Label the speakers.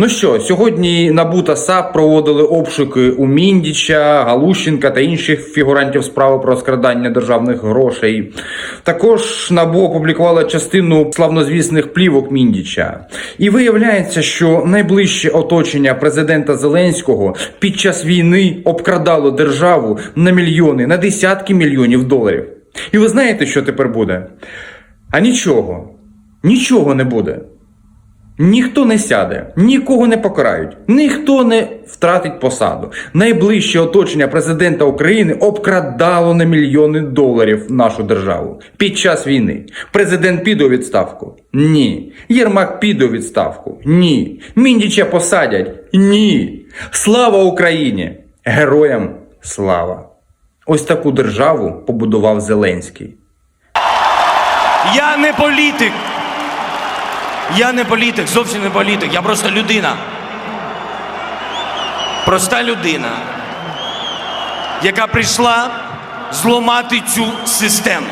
Speaker 1: Ну що, сьогодні НАБУ та САП проводили обшуки у Міндіча, Галущенка та інших фігурантів справи про скрадання державних грошей. Також НАБУ опублікувала частину славнозвісних плівок Міндіча. І виявляється, що найближче оточення президента Зеленського під час війни обкрадало державу на мільйони, на десятки мільйонів доларів. І ви знаєте, що тепер буде? А нічого. Нічого не буде. Ніхто не сяде, нікого не покарають, ніхто не втратить посаду. Найближче оточення президента України обкрадало на мільйони доларів нашу державу під час війни. Президент піде у відставку? Ні. Єрмак піде у відставку? Ні. Міндіча посадять? Ні. Слава Україні! Героям слава! Ось таку державу побудував Зеленський.
Speaker 2: Я не політик. Я не політик, зовсім не політик. Я просто людина. Проста людина, яка прийшла зламати цю систему.